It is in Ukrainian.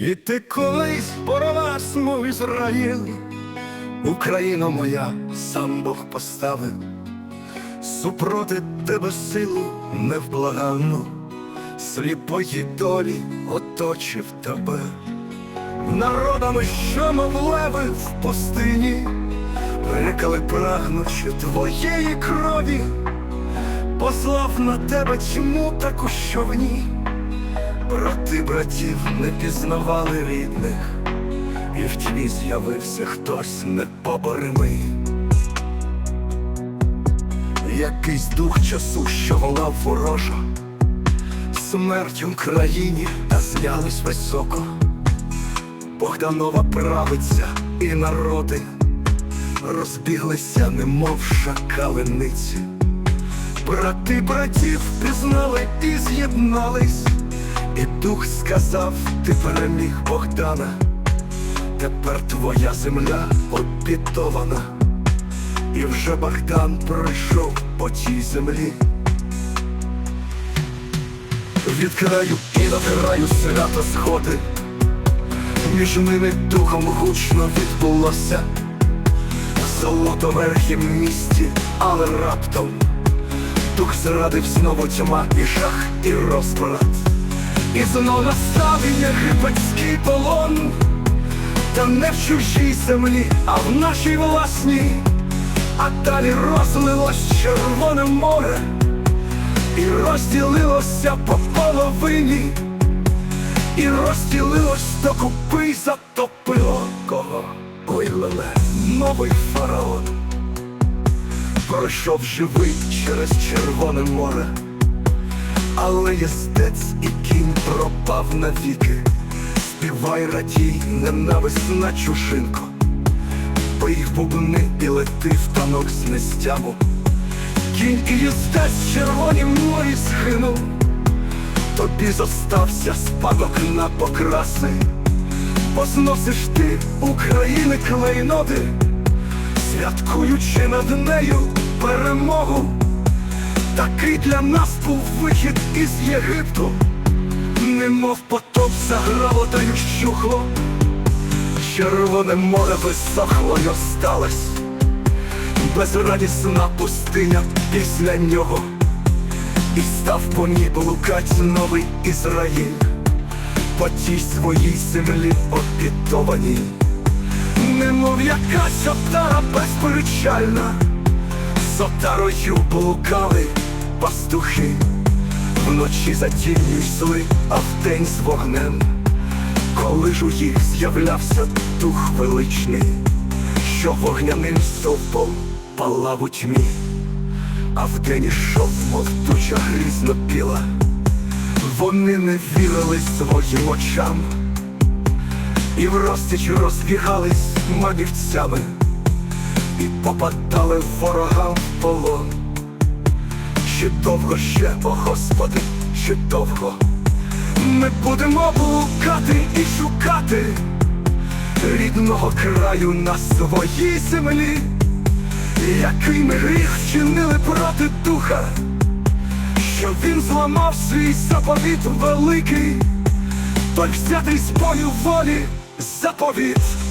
І ти колись порвав мов Ізраїл, Україна моя, сам Бог поставив, супроти тебе силу невблаганну, сліпої долі оточив тебе, народами, що мов леви в пустині, рикали прагнучи твоєї крові, послав на тебе тьму таку, що в ній. Брати братів не пізнавали рідних, і в тьмі з'явився хтось непоборимий. Якийсь дух часу, що волав ворожо, смерть Україні та знялись високо. Богданова правиця і народи розбіглися, немов шакалениці. Брати братів пізнали і з'єднались. Дух сказав, ти переміг Богдана, тепер твоя земля обітована, і вже Богдан пройшов по тій землі. Від краю і до краю свято сходи, між ними духом гучно відбулося, золото верхім місті, але раптом дух зрадив знову тьма і жах, і розбрат. І знов настав єгипетський полон, та не в чужій землі, а в нашій власній, а далі розлилось Червоне море, і розділилося по половині, і розділилось до купи й затопило кого Ой, новий фараон, пройшов живий через Червоне море. Але єстець і кінь пропав навіки, співай радій, ненависна чужинко, Бий в бубни і лети в танок з нестяму. Кінь і єстець в червонім морі згинув, тобі зостався спадок на покраси, Позносиш ти України клейноди, святкуючи над нею перемогу. Такий для нас був вихід із Єгипту, немов потоп заграло та й щухло, червоне море висохло й осталось, безрадісна пустиня після нього, і став по ній блукать новий Ізраїль, по тій своїй землі обітованій, немов якась отара безперечальна. З отарою блукали пастухи, вночі за тінню йшли, а вдень з вогнем, коли ж у їх з'являвся дух величний, що вогняним стовпом палав у тьмі, а вдень ішов, мов грізно біла, вони не вірили своїм очам, і врозтіч розбігались манівцями. І попадали ворогам в полон. Чи довго ще, о Господи, чи довго ми будемо блукати і шукати рідного краю на своїй землі, який ми гріх вчинили проти духа, що він зламав свій заповіт великий, той взятий з бою волі заповіт.